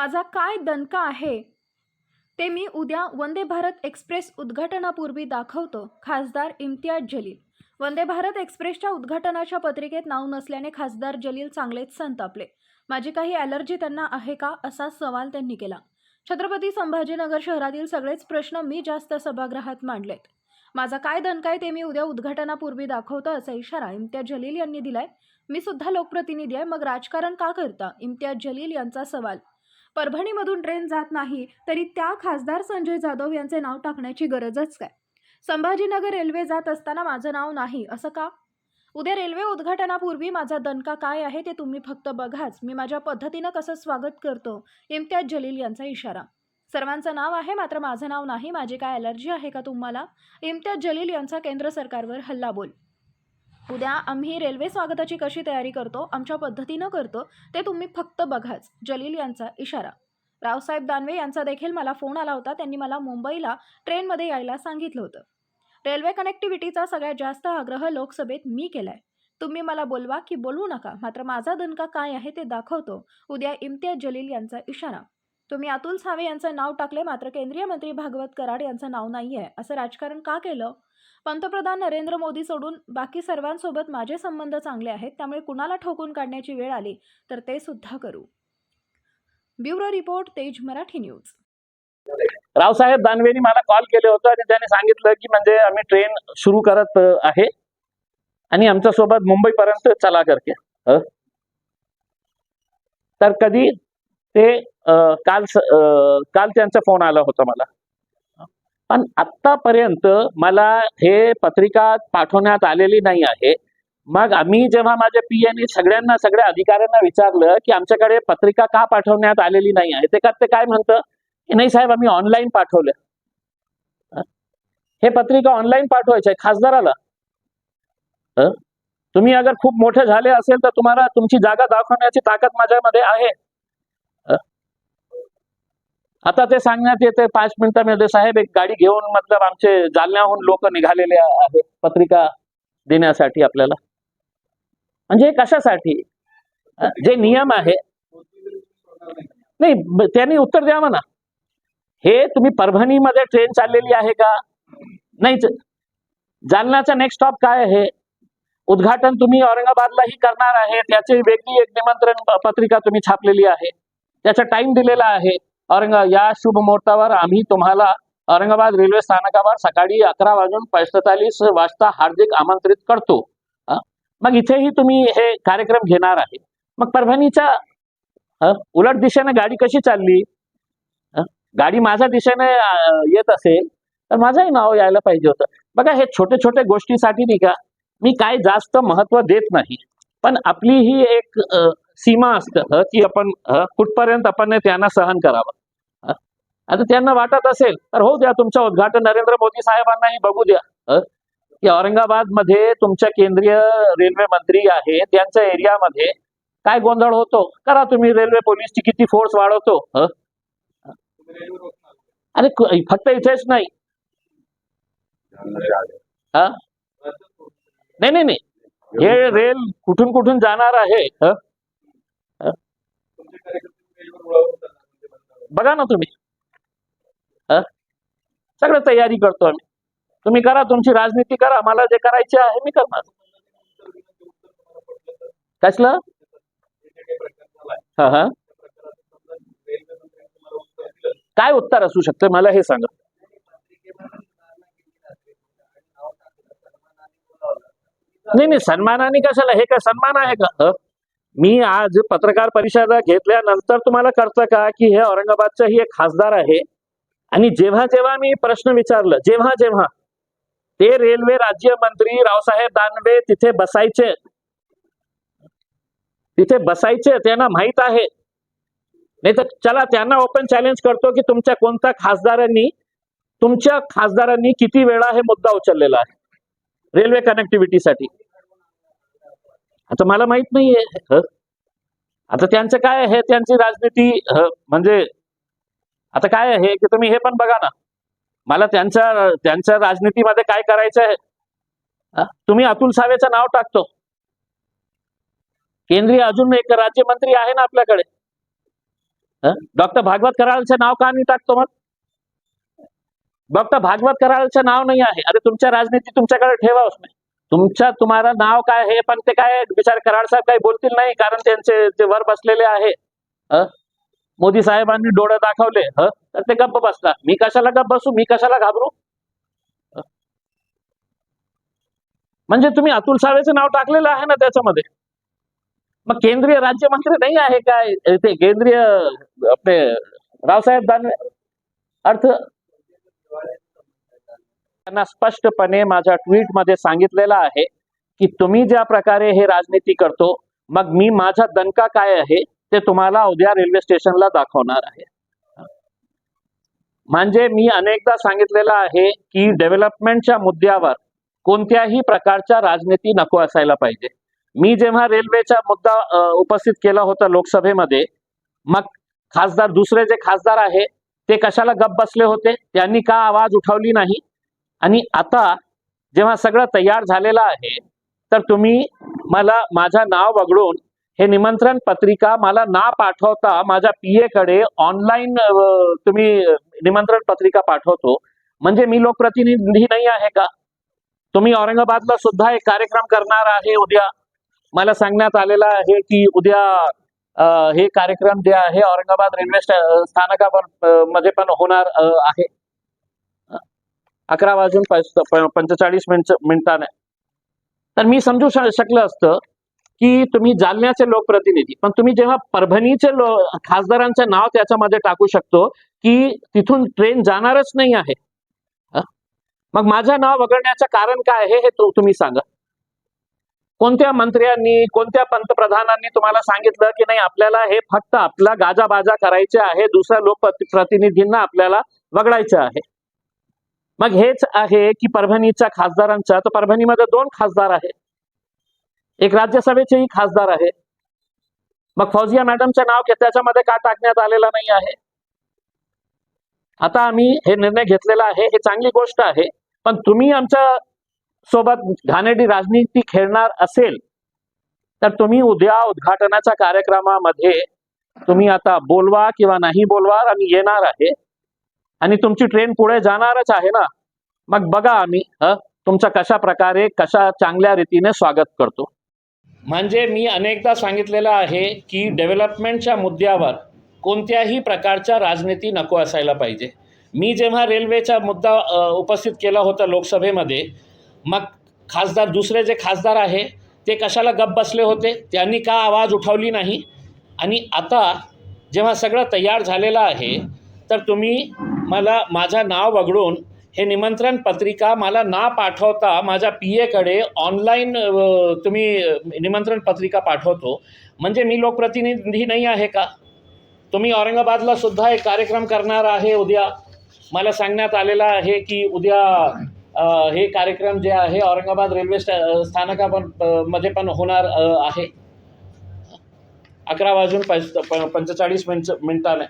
माझा काय दणका आहे? ते मी उद्या वंदे भारत एक्सप्रेस उद्घाटनापूर्वी दाखवतो खासदार इम्तियाज जलील. वंदे भारत एक्सप्रेसच्या उद्घाटनाच्या पत्रिकेत नाव नसल्याने खासदार जलील चांगलेच संतापले. माझी काही ॲलर्जी त्यांना आहे का असा सवाल त्यांनी केला. छत्रपती संभाजीनगर शहरातील सगळेच प्रश्न मी जास्त सभागृहात मांडलेत. माझा काय दणकाय आहे ते मी उद्या उद्घाटनापूर्वी दाखवतो असा इशारा इम्तियाज जलील यांनी दिलाय. मी सुद्धा लोकप्रतिनिधी आहे मग राजकारण का करता? इम्तियाज जलील यांचा सवाल. परभणीमधून ट्रेन जात नाही तरी त्या खासदार संजय जाधव यांचे नाव टाकण्याची गरजच काय? संभाजीनगर रेल्वे जात असताना माझं नाव नाही असं का? उद्या रेल्वे उद्घाटनापूर्वी माझा दणका काय आहे ते तुम्ही फक्त बघाच. मी माझ्या पद्धतीनं कसं स्वागत करतो? इम्तियाज जलील यांचा इशारा. सर्वांचं नाव आहे मात्र माझं नाव नाही माझी काय ॲलर्जी आहे का तुम्हाला? इम्तियाज जलील यांचा केंद्र सरकारवर हल्ला बोल. उद्या आम्ही रेल्वे स्वागताची कशी तयारी करतो आमच्या पद्धतीनं करतो ते तुम्ही फक्त बघाच जलील यांचा इशारा. रावसाहेब दानवे यांचा देखील मला फोन आला होता त्यांनी मला मुंबईला ट्रेनमध्ये यायला सांगितलं होतं. रेल्वे कनेक्टिव्हिटीचा सगळ्यात जास्त आग्रह लोकसभेत मी केलाय. तुम्ही मला बोलवा की बोलवू नका मात्र माझा दणका काय आहे ते दाखवतो. उद्या इम्तियाज जलील यांचा इशारा. तुम्ही अतुल सावे यांचं नाव टाकले मात्र केंद्रीय मंत्री भागवत कराड यांचं नाव नाही आहे असं राजकारण का केलं? पंतप्रधान नरेंद्र मोदी सोडून बाकी सर्वांसोबत माझे संबंध चांगले आहेत त्यामुळे कुणाला ठोकून काढण्याची वेळ आली? तर ते सुद्धा करू. ब्युरो रिपोर्ट तेज मराठी न्यूज. रावसाहेब दानवेनी मला कॉल केले होते आणि त्याने सांगितलं की म्हणजे आम्ही ट्रेन सुरू करत आहे आणि आमच्यासोबत मुंबई पर्यंत चला करके अ. तर कधी ते काल काल त्यांचा फोन आला होता मला. पण आतापर्यंत मला हे पत्रिका पाठवण्यात आलेली नाही आहे. मग आम्ही जेव्हा माझ्या पीएनी सगळ्यांना सगळ्या अधिकाऱ्यांना विचारलं की आमच्याकडे पत्रिका का पाठवण्यात आलेली नाही आहे? ते का ते काय म्हणतं? की नाही साहेब आम्ही ऑनलाईन पाठवलं. हे पत्रिका ऑनलाईन पाठवायचे आहे खासदाराला तुम्ही अगर खूप मोठे झाले असेल तर तुम्हाला तुमची जागा दाखवण्याची ताकद माझ्यामध्ये आहे. आता ते सांगण्यात येते पाच मिनिटांमध्ये साहेब एक गाडी घेऊन मतलब आमचे जालन्याहून लोक निघालेले आहेत पत्रिका देण्यासाठी आपल्याला. म्हणजे कशासाठी? जे नियम आहे. नाही त्यांनी उत्तर द्या म्हणा. हे तुम्ही परभणीमध्ये ट्रेन चाललेली आहे का? नाहीच जालन्याचा नेक्स्ट स्टॉप काय आहे? उद्घाटन तुम्ही औरंगाबादलाही करणार आहे. त्याची वेगळी एक निमंत्रण पत्रिका तुम्ही छापलेली आहे. त्याचा टाइम दिलेला आहे. औरंगा या शुभ मुहूर्तावर आम्ही तुम्हाला औरंगाबाद रेल्वे स्थानकावर सकाळी अकरा वाजून पंचेचाळीस वाजता हार्दिक आमंत्रित करतो. मग इथेही तुम्ही हे कार्यक्रम घेणार आहे. मग परभणीच्या उलट दिशेने गाडी कशी चालली? गाडी माझ्या दिशेने येत असेल तर माझंही नाव यायला पाहिजे होतं. बघा हे छोटे छोटे गोष्टीसाठी नाही का मी काय जास्त महत्त्व देत नाही. पण आपली ही एक सीमा असतं की आपण कुठपर्यंत आपण त्यांना सहन करावं. आता त्यांना वाटत असेल तर हो द्या तुमचं उद्घाटन नरेंद्र मोदी साहेबांनाही बघू द्या. की औरंगाबादमध्ये तुमच्या केंद्रीय रेल्वे मंत्री आहे त्यांच्या एरियामध्ये काय गोंधळ होतो? करा तुम्ही रेल्वे पोलीसची किती फोर्स वाढवतो? अरे फक्त इथेच नाही. हा नाही नाही नाही. हे रेल कुठून कुठून जाणार आहे? ह? बघा ना तुम्ही. सगळं तयारी करतो आम्ही. तुम्ही करा तुमची राजनीती करा मला जे करायचे आहे मी करणार. कसलं? हा हा. काय उत्तर असू शकतं? मला हे सांगा. नाही नाही सन्मानाने कशाला? हे काय सन्मान आहे का? मी आज पत्रकार परिषद घेतल्यानंतर तुम्हाला कळतं का की हे औरंगाबादचं ही एक खासदार आहे आणि जेव्हा जेव्हा मी प्रश्न विचारलं जेव्हा जेव्हा ते रेल्वे राज्यमंत्री रावसाहेब दानवे तिथे बसायचे. तिथे बसायचे त्यांना माहीत आहे. नाही तर चला त्यांना ओपन चॅलेंज करतो की तुमच्या कोणत्या खासदारांनी तुमच्या खासदारांनी किती वेळा हे मुद्दा उचललेला आहे? रेल्वे कनेक्टिव्हिटीसाठी आता मला माहीत नाहीये. आता त्यांचं काय आहे? त्यांची राजनीती म्हणजे आता काय आहे की तुम्ही हे पण बघा ना. मला त्यांच्या त्यांच्या राजनीतीमध्ये काय करायचं आहे? तुम्ही अतुल सावेचं नाव टाकतो. केंद्रीय अजून एक राज्यमंत्री आहे ना आपल्याकडे. डॉक्टर भागवत कराळचं नाव का नाही टाकतो मग? डॉक्टर भागवत कराळचं नाव नाही आहे. अरे तुमच्या राजनीती तुमच्याकडे ठेवाच नाही. तुमच्या तुम्हाला नाव काय हे पण ते काय विचार कराड साहेब काही बोलतील नाही कारण त्यांचे ते वर बसलेले आहे. मोदी साहेबांनी डोळे दाखवले हं? तर ते गप्प बसला मी कशाला गप्प बसू? मी कशाला घाबरू? म्हणजे तुम्ही अतुल साळेचं नाव टाकलेलं आहे ना त्याच्यामध्ये? मग केंद्रीय राज्यमंत्री नाही आहे काय? ते केंद्रीय आपले रावसाहेब दानवे? अर्थ? त्यांना स्पष्टपणे माझ्या ट्विटमध्ये सांगितलेलं आहे की तुम्ही ज्या प्रकारे हे राजनीती करतो मग मी माझा दणका काय आहे? ते तुम्हाला उद्या रेल्वे स्टेशनला दाखवणार आहे. म्हणजे मी अनेकदा सांगितलेलं आहे की डेव्हलपमेंटच्या मुद्द्यावर कोणत्याही प्रकारच्या राजनीती नको असायला पाहिजे. मी जेव्हा रेल्वेचा मुद्दा उपस्थित केला होता लोकसभेमध्ये मग खासदार दुसरे जे खासदार आहे ते कशाला गप बसले होते? त्यांनी का आवाज उठवली नाही? आणि आता जेव्हा सगळं तयार झालेलं आहे तर तुम्ही मला माझं नाव वगळून हे निमंत्रण पत्रिका मला ना पाठवता माझ्या पीए कडे ऑनलाईन तुम्ही निमंत्रण पत्रिका पाठवतो. म्हणजे मी लोकप्रतिनिधी नाही आहे का? तुम्ही औरंगाबादला सुद्धा एक कार्यक्रम करणार आहे उद्या. मला सांगण्यात आलेलं आहे की उद्या हे कार्यक्रम जे आहे औरंगाबाद रेल्वे स्थानकावर मध्ये पण होणार आहे. अकरा वाजून पंचेचाळीस मिनिट मिनिटाने. तर मी समजू शकलं असतं की तुम्ही जालन्याचे लोकप्रतिनिधी पण तुम्ही जेव्हा परभणीचे लो खासदारांचं नाव त्याच्यामध्ये टाकू शकतो की तिथून ट्रेन जाणारच नाही आहे. मग माझं नाव वगळण्याचं कारण काय आहे हे तुम्ही सांगा. कोणत्या मंत्र्यांनी कोणत्या पंतप्रधानांनी तुम्हाला सांगितलं की नाही आपल्याला हे फक्त आपला गाजाबाजा करायचे आहे दुसऱ्या लोकप्रतिनिधींना आपल्याला वगळायचं आहे? मग हेच आहे की परभणीच्या खासदारांचा तर परभणीमध्ये दोन खासदार आहेत. एक राज्यसभेचेही खासदार आहे. मग फौजिया मॅडमचं नाव त्याच्यामध्ये का टाकण्यात आलेलं नाही आहे. आता आम्ही हे निर्णय घेतलेला आहे हे चांगली गोष्ट आहे. पण तुम्ही आमच्यासोबत घाणेडी राजनीती खेळणार असेल तर तुम्ही उद्या उद्घाटनाच्या कार्यक्रमामध्ये तुम्ही आता बोलवा किंवा नाही बोलवा आम्ही येणार आहे. आणि तुमची ट्रेन पुढे जाणारच आहे ना. मग बघा आम्ही तुमच्या तुमचं कशा प्रकारे कशा चांगल्या रीतीने स्वागत करतो. म्हणजे मी अनेकदा सांगितलेलं आहे की डेव्हलपमेंटच्या मुद्द्यावर कोणत्याही प्रकारच्या राजनीती नको असायला पाहिजे. मी जेव्हा रेल्वेचा मुद्दा उपस्थित केला होता लोकसभेमध्ये मग खासदार दुसरे जे खासदार आहे ते कशाला गप बसले होते? त्यांनी का आवाज उठवली नाही? आणि आता जेव्हा सगळं तयार झालेलं आहे तर तुम्ही मला माझं नाव वगळून हे निमंत्रण पत्रिका मला ना पाठवता माझ्या पी एकडे ऑनलाईन तुम्ही निमंत्रण पत्रिका पाठवतो. म्हणजे मी लोकप्रतिनिधी नाही आहे का? तुम्ही औरंगाबादला सुद्धा एक कार्यक्रम करणार आहे उद्या. मला सांगण्यात आलेलं आहे की उद्या हे कार्यक्रम जे आहे औरंगाबाद रेल्वे स्थानका स्थानकावर मध्ये पण होणार आहे. अकरा वाजून पंच प- पंचेचाळीस मिनिट मिनिटाने.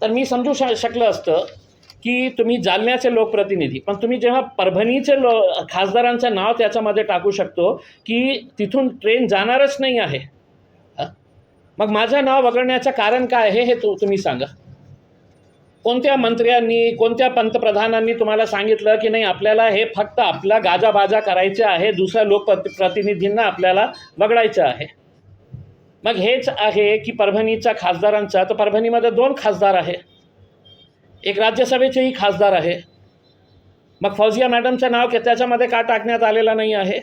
तर मी समजू श शकलं असतं. की तुम्ही जालन्याचे लोकप्रतिनिधी पण तुम्ही जेव्हा परभणीचे लो खासदारांचं नाव त्याच्यामध्ये टाकू शकतो की तिथून ट्रेन जाणारच नाही आहे. मग माझं नाव वगळण्याचं कारण काय आहे हे तु तुम्ही सांगा. कोणत्या मंत्र्यांनी कोणत्या पंतप्रधानांनी तुम्हाला सांगितलं की नाही आपल्याला हे फक्त आपला गाजाबाजा करायचे आहे दुसऱ्या लोकप्रतिनिधींना आपल्याला वगळायचं आहे. मग हेच आहे की परभणीच्या खासदारांचा तर परभणीमध्ये दोन खासदार आहे. एक राज्यसभेचेही खासदार आहे. मग फौजिया मॅडमचं नाव के- त्याच्यामध्ये का टाकण्यात आलेलं नाही आहे?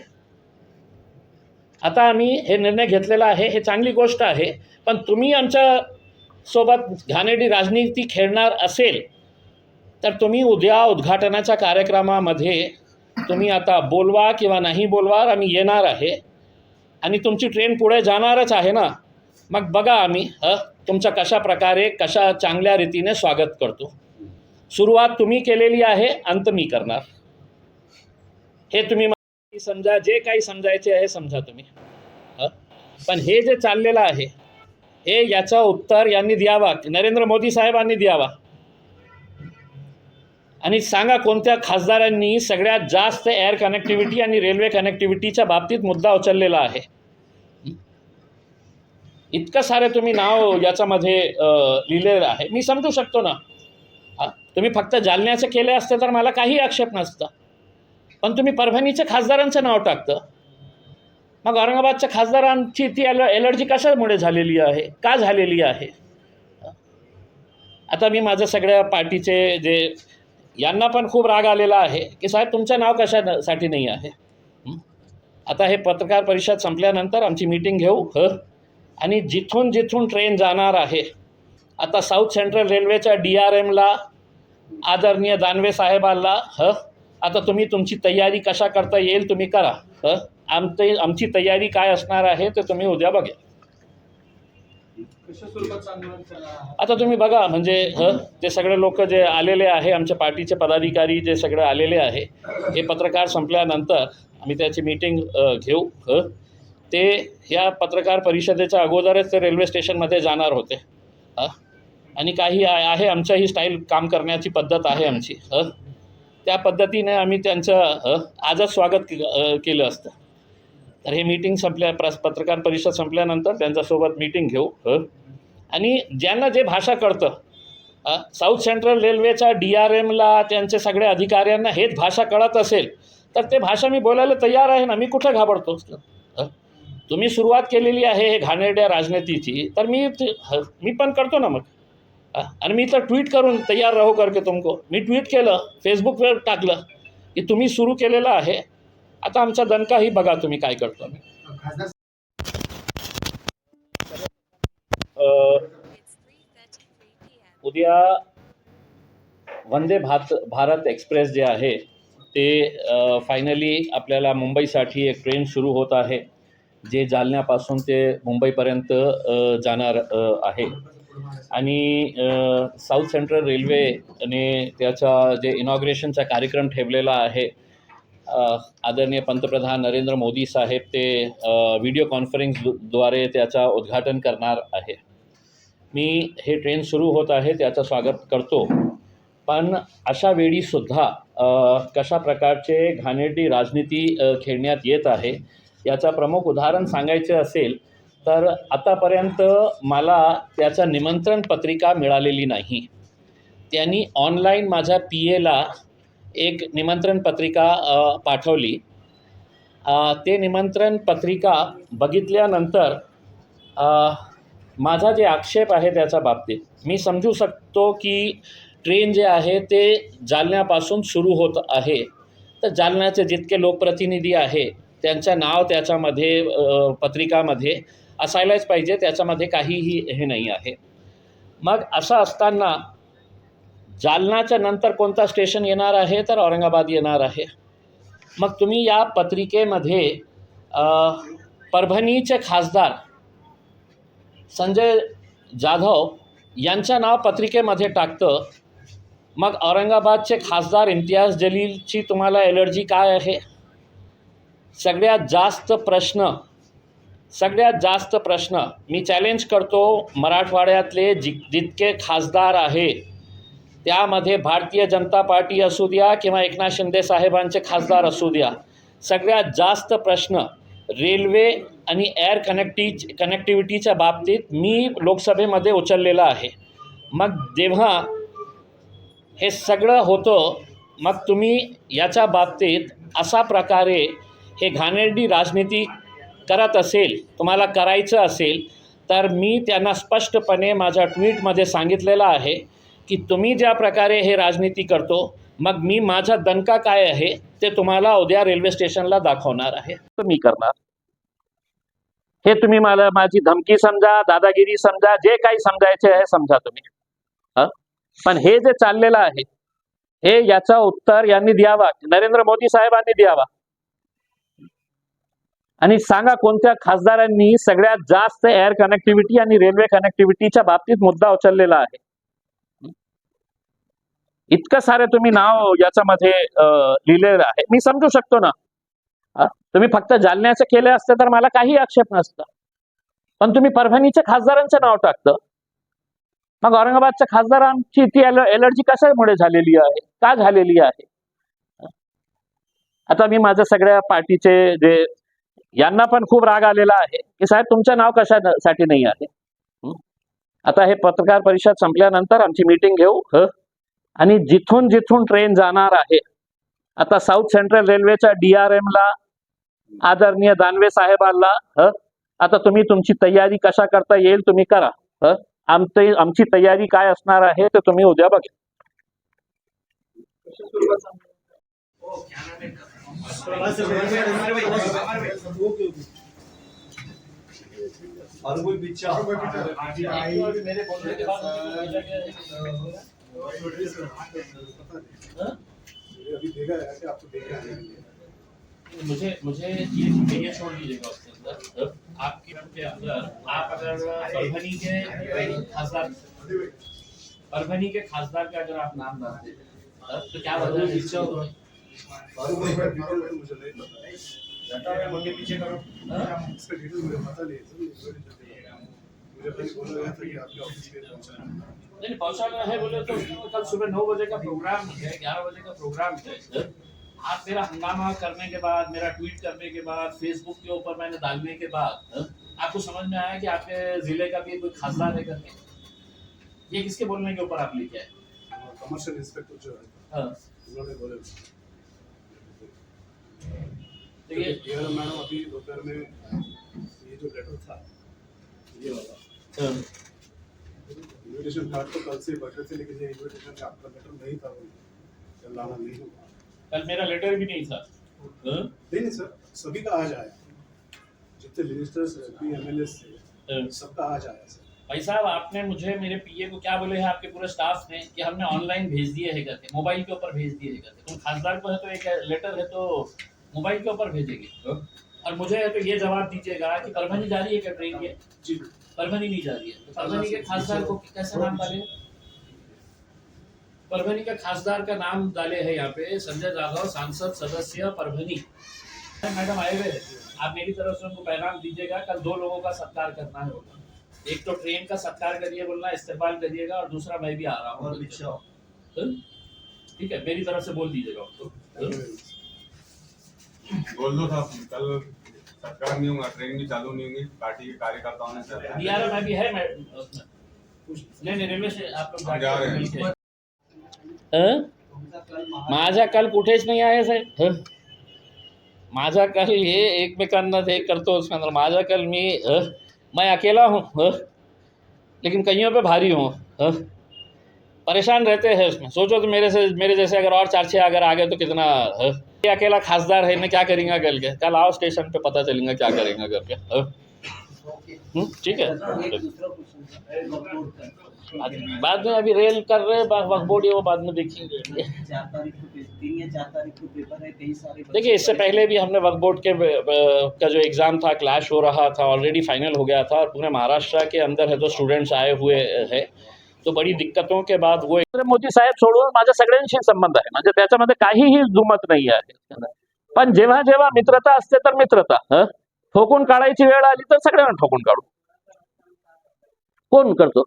आता आम्ही हे निर्णय घेतलेला आहे हे चांगली गोष्ट आहे पण तुम्ही आमच्यासोबत घाणेरडी राजनीती खेळणार असेल तर तुम्ही उद्या उद्घाटनाच्या कार्यक्रमामध्ये तुम्ही आता बोलवा किंवा नाही बोलवा आम्ही येणार आहे. आणि तुमची ट्रेन पुढे जाणारच आहे ना? मग बघा आम्ही अ तुमचं कशा प्रकारे कशा चांगल्या रीतीने स्वागत करतो. सुरुवात तुम्ही केलेली आहे अंत मी करणार. हे तुम्ही मला समजा जे काही समजायचे आहे समजा तुम्ही. पण हे जे चाललेलं आहे हे याचं उत्तर यांनी द्यावा. नरेंद्र मोदी साहेबांनी द्यावा. आणि सांगा कोणत्या खासदारांनी सगळ्यात जास्त एअर कनेक्टिव्हिटी आणि रेल्वे कनेक्टिव्हिटीच्या बाबतीत मुद्दा उचललेला आहे. इतकं सारे तुम्ही नाव याच्यामध्ये लिहिलेलं आहे. मी समजू शकतो ना? हां? तुम्ही फक्त जालन्याचं केले असतं तर मला काही आक्षेप नसता. पण तुम्ही परभणीच्या खासदारांचं नाव टाकतं. मग औरंगाबादच्या खासदारांची ती एल एलर्जी कशामुळे झालेली आहे? का झालेली आहे? आता मी माझं सगळ्या पार्टीचे जे यांना पण खूप राग आलेला आहे की साहेब तुमचं नाव कशासाठी नाही आहे? आता हे पत्रकार परिषद संपल्यानंतर आमची मीटिंग घेऊ ह? आणि जिथून जिथून ट्रेन जाणार आहे आता साऊथ सेंट्रल रेल्वेच्या डी आर एमला आदरणीय दानवे साहेबांना ह? आता तुम्ही तुमची तयारी कशा करता येईल तुम्ही करा ह? आमचे आमची तयारी काय असणार आहे ते तुम्ही उद्या बघा. आता तुम्ही बघा म्हणजे ह? ते सगळे लोक जे आलेले आहे आमच्या पार्टीचे पदाधिकारी जे सगळे आलेले आहे हे पत्रकार संपल्यानंतर आम्ही त्याची मीटिंग घेऊ ह? ते ह्या पत्रकार परिषदेच्या अगोदरच ते रेल्वे स्टेशनमध्ये जाणार होते ह? आणि काही आहे आमच्या ही स्टाईल काम करण्याची पद्धत आहे आमची. ह? त्या पद्धतीने आम्ही त्यांचं आजच स्वागत केलं असतं. तर हे मीटिंग संपल्या प्रस पत्रकार परिषद संपल्यानंतर त्यांच्यासोबत मीटिंग घेऊ ह? आणि ज्यांना जे भाषा कळतं साऊथ सेंट्रल रेल्वेच्या डी आर एमला त्यांच्या सगळ्या अधिकाऱ्यांना हेच भाषा कळत असेल तर ते भाषा मी बोलायला तयार आहे ना मी कुठं घाबरतो तुम्ही सुरुवात केलेली आहे हे घाणेरड्या राजनीतीची तर मी ते- मी पण करतो ना मग. आणि मी तर ट्विट करून तयार राहू करके तुमको. मी ट्विट केलं फेसबुकवर टाकलं की तुम्ही सुरू केलेलं आहे. आता आमचा दणकाही बघा तुम्ही काय करतो उद्या वंदे भात भारत एक्सप्रेस जे आहे ते फायनली आपल्याला मुंबईसाठी एक ट्रेन सुरू होत आहे जे जालन्यापासून ते मुंबईपर्यंत जाणार आहे. आणि साऊथ सेंट्रल रेल्वेने त्याचा जे इनॉग्रेशनचा कार्यक्रम ठेवलेला आहे आदरणीय पंतप्रधान नरेंद्र मोदी साहेब ते व्हिडिओ कॉन्फरन्सद्वारे त्याचा उद्घाटन करणार आहे. मी हे ट्रेन सुरू होत आहे त्याचं स्वागत करतो. पण अशा वेळीसुद्धा कशा प्रकारचे घाणेरडी राजनीती खेळण्यात येत आहे याचा प्रमुख उदाहरण सांगायचे असेल तर आतापर्यंत मला त्याचं निमंत्रण पत्रिका मिळालेली नाही. त्यांनी ऑनलाईन माझ्या पी एला एक निमंत्रण पत्रिका पाठवली. ते निमंत्रण पत्रिका बघितल्यानंतर माझा जे आक्षेप आहे त्याच्या बाबतीत मी समजू शकतो की ट्रेन जे आहे ते जालन्यापासून सुरू होत आहे. तर जालन्याचे जितके लोकप्रतिनिधी आहे त्यांचं नाव त्याच्यामध्ये पत्रिकामध्ये असायलाच पाहिजे त्याच्यामध्ये काहीही हे नाही आहे. मग असं असताना जालनाच्या नंतर कोणता स्टेशन येणार आहे तर औरंगाबाद येणार आहे. मग तुम्ही या पत्रिकेमध्ये परभणीचे खासदार संजय जाधव यांचं नाव पत्रिकेमध्ये टाकतं. मग औरंगाबादचे खासदार इम्तियाज जलीलची तुम्हाला एलर्जी काय आहे? सगळ्यात जास्त प्रश्न सगळ्यात जास्त प्रश्न मी चॅलेंज करतो मराठवाड्यातले जि जितके खासदार आहे त्यामध्ये भारतीय जनता पार्टी असू द्या किंवा एकनाथ शिंदे साहेबांचे खासदार असू द्या सगळ्यात जास्त प्रश्न रेल्वे आणि एअर कनेक्टी कनेक्टिव्हिटीच्या बाबतीत मी लोकसभेमध्ये उचललेला आहे. मग जेव्हा हे सगळं होतं मग तुम्ही याच्या बाबतीत असा प्रकारे हे घाणेरडी राजनीती करत असेल तुम्हाला करायचं असेल तर मी त्यांना स्पष्टपणे माझ्या ट्विटमध्ये सांगितलेलं आहे की तुम्ही ज्या प्रकारे हे राजनीती करतो मग मी माझा दणका काय आहे ते तुम्हाला उद्या रेल्वे स्टेशनला दाखवणार आहे. मी करणार. हे तुम्ही मला माझी धमकी समजा दादागिरी समजा जे काही समजायचे आहे समजा तुम्ही. पण हे जे चाललेलं आहे हे याचा उत्तर यांनी द्यावा नरेंद्र मोदी साहेबांनी द्यावा. आणि सांगा कोणत्या खासदारांनी सगळ्यात जास्त एअर कनेक्टिव्हिटी आणि रेल्वे कनेक्टिव्हिटीच्या बाबतीत मुद्दा उचललेला आहे? इतकं सारे तुम्ही नाव याच्यामध्ये लिहिलेलं आहे. मी समजू शकतो ना? तुम्ही फक्त जालन्याचं केले असते तर मला काही आक्षेप नसतं. पण तुम्ही परभणीच्या खासदारांचं नाव टाकतं. मग औरंगाबादच्या खासदारांची ती एलर्जी कशामुळे झालेली आहे? का झालेली आहे? आता मी माझ्या सगळ्या पार्टीचे जे यांना पण खूप राग आलेला आहे. की साहेब तुमचं नाव कशासाठी नाही आहे? आता हे पत्रकार परिषद संपल्यानंतर आमची मीटिंग घेऊ ह? आणि जिथून जिथून ट्रेन जाणार आहे आता साऊथ सेंट्रल रेल्वेच्या डी आर ला आदरणीय दानवे साहेबांना ह? आता तुम्ही तुमची तयारी कशा करता येईल तुम्ही करा ह? आमची आमची तयारी काय असणार आहे ते तुम्ही उद्या बघा. और कोई और कोई अभी देखा है कि आपको देखा है मुझे मुझे ये छोड़ दीजिएगा उसके अंदर। आपके के अंदर आप अगर परभनी के खासदार परभनी के खासदार का अगर आप नाम डालते तो क्या वजह मुझे नहीं पता में पीछे करो इसका डिटेल मुझे पता नहीं है बोला है नहीं पहुंचाना है तो कल सुबह नौ बजे का प्रोग्राम है ग्यारह बजे का प्रोग्राम है। आप मेरा हंगामा करने के बाद मेरा ट्वीट करने के बाद फेसबुक के ऊपर मैंने डालने के बाद आपको समझ में आया कि आपके ज़िले का भी कोई खासदार है करके ये किसके बोलने के ऊपर आप आए कमर्शियल इंस्पेक्टर जो है हाँ, उन्होंने बोले तो ये ये मैडम अभी दोपहर में ये जो लेटर था ये वाला। हाँ, इन्विटेशन कार्ड तो कल से बढ़ रहे लेकिन ये इन्विटेशन का आपका लेटर नहीं था कल लाना नहीं हुआ। कल मेरा लेटर भी नहीं था। हाँ, नहीं सर सभी का आज आया। जितने मिनिस्टर्स एमपी एमएलए थे हाँ। सबका आज आया सर। भाई साहब आपने मुझे मेरे पीए को क्या बोले हैं आपके पूरे स्टाफ ने कि हमने ऑनलाइन भेज दिए है मोबाइल के ऊपर भेज दिए है तुम खासदार को है तो एक लेटर है तो मोबाइल के ऊपर भेजेंगे और मुझे है तो ये जवाब दीजिएगा कि परभनी जा रही है क्या ट्रेन ये जी। परभनी नहीं जा रही है। तो परभनी के खासदार को कैसे नाम डाले? परभनी के खासदार का नाम डाले हैं यहाँ पे संजय जाधव सांसद सदस्य परभनी। मैडम आए हुए आप मेरी तरफ़ से उनको पैगाम दीजिएगा कल दो लोगों का सत्कार करना है बोलना एक तो ट्रेन का सत्कार करिए बोलना इस्तेमाल करिएगा और दूसरा मैं भी आ रहा हूँ। हाँ? ठीक है मेरी तरफ़ से बोल दीजिएगा उनको। हाँ? बोल दो साहब कल सरकार नहीं होगा ट्रेन भी चालू नहीं होगी पार्टी के कार्यकर्ताओं ने में भी है मैं नहीं नहीं रेल्वे से आप लोग हम जा रहे हैं। माझा कल कुठेच नाही आहे साहेब माझा कल हे एकमेकांना हे करतो माझा कल मी हं? मैं अकेला हूँ लेकिन कईयों पे भारी हूँ हं? परेशान रहते हैं उसमें सोचो तो मेरे से, मेरे जैसे अगर और चार छः अगर आ गए तो कितना, हं? ये अकेला खासदार है ना क्या करेंगे कल के कल आओ स्टेशन पे, पता चलेगा क्या करेंगे करके हं? हं? ठीक है बाद में अभी रेल कर रहे हैं वक्त बोर्ड वो बाद में देखेंगे है देखिए, इससे पहले भी हमने वक्त बोर्ड के का जो एग्ज़ाम था क्लैश हो रहा था ऑलरेडी फाइनल हो गया था, और पूरे महाराष्ट्र के अंदर है तो स्टूडेंट्स आए हुए है तो बड़ी दिक्कतों के बाद वो मोदी साहेब सोडून माझ्या सगळ्यांशी संबंध आहे. म्हणजे त्याच्यामध्ये काहीही दुमत नाही आहे. पण जेव्हा जेव्हा मित्रता असते तर मित्रता ठोकून काढायची वेळ आली तर सगळ्यांना ठोकून काढू. कोण करतो?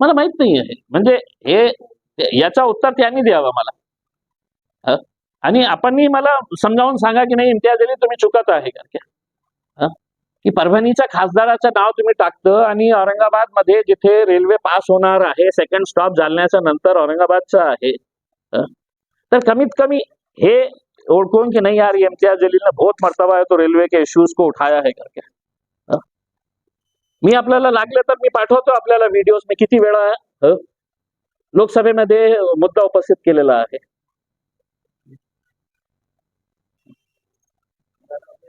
मला माहीत नाही आहे. म्हणजे हे याचा उत्तर त्यांनी द्यावा मला. आणि आपणही मला समजावून सांगा की नाही इम्तियाज अली तुम्ही चुकत आहे का? की परभणीच्या खासदाराचं नाव तुम्ही टाकतं आणि औरंगाबादमध्ये जिथे रेल्वे पास होणार आहे सेकंड स्टॉप जालन्याच्या नंतर औरंगाबादचं आहे. तर कमीत कमी हे ओळखून की नहीं यार ये इम्तियाज जलील ने बहुत मर्तबा है तो रेल्वे के इश्यूज को उठाया है करके. मी आपल्याला लागले तर मी पाठवतो आपल्याला व्हिडिओज मी किती वेळा लोकसभेमध्ये मुद्दा उपस्थित केलेला आहे.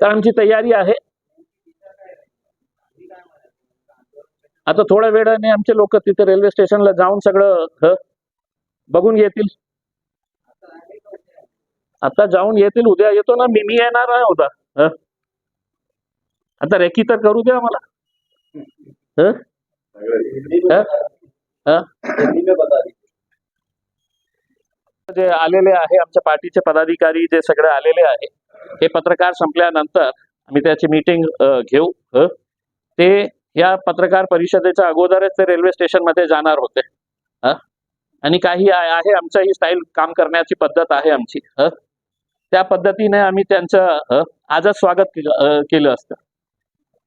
तर आमची तयारी आहे. आता थोड्या वेळाने आमचे लोक तिथे रेल्वे स्टेशनला जाऊन सगळं बघून येतील आता जाऊन येतील उद्या येतो ना मी मी येणार आहे उद्या. आता रेकी तर करू द्या मला जे आलेले आहे आमच्या पार्टीचे पदाधिकारी जे सगळे आलेले आहे हे पत्रकार संपल्यानंतर आम्ही त्याची मीटिंग घेऊ. ते या पत्रकार परिषदेच्या अगोदरच ते रेल्वे स्टेशनमध्ये जाणार होते. आणि काही आहे आमचं ही स्टाईल काम करण्याची पद्धत आहे आमची. त्या पद्धतीने आम्ही त्यांचं आजच स्वागत केलं केलं असतं.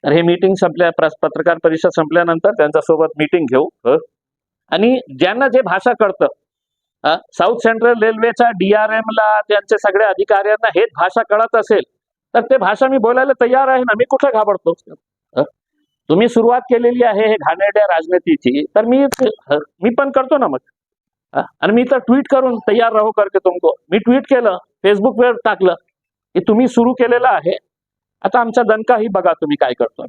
तर हे मीटिंग संपल्या पत्रकार परिषद संपल्यानंतर त्यांच्यासोबत मीटिंग घेऊ आणि ज्यांना जे भाषा कळतं साऊथ सेंट्रल रेल्वेच्या डीआरएम ला त्यांचे सगळ्या अधिकाऱ्यांना हेच भाषा कळत असेल तर ते भाषा मी बोलायला तयार आहे ना मी कुठं घाबरतो? तुम्ही सुरुवात केलेली आहे हे घाणेरड्या राजनीतीची तर मी मी पण करतो ना मग. आणि मी तर ट्विट करून तयार राहू करके तुमको. मी ट्विट केलं फेसबुकवर टाकलं की तुम्ही सुरू केलेलं आहे. आता आमचा दणका ही बघा तुम्ही काय करतो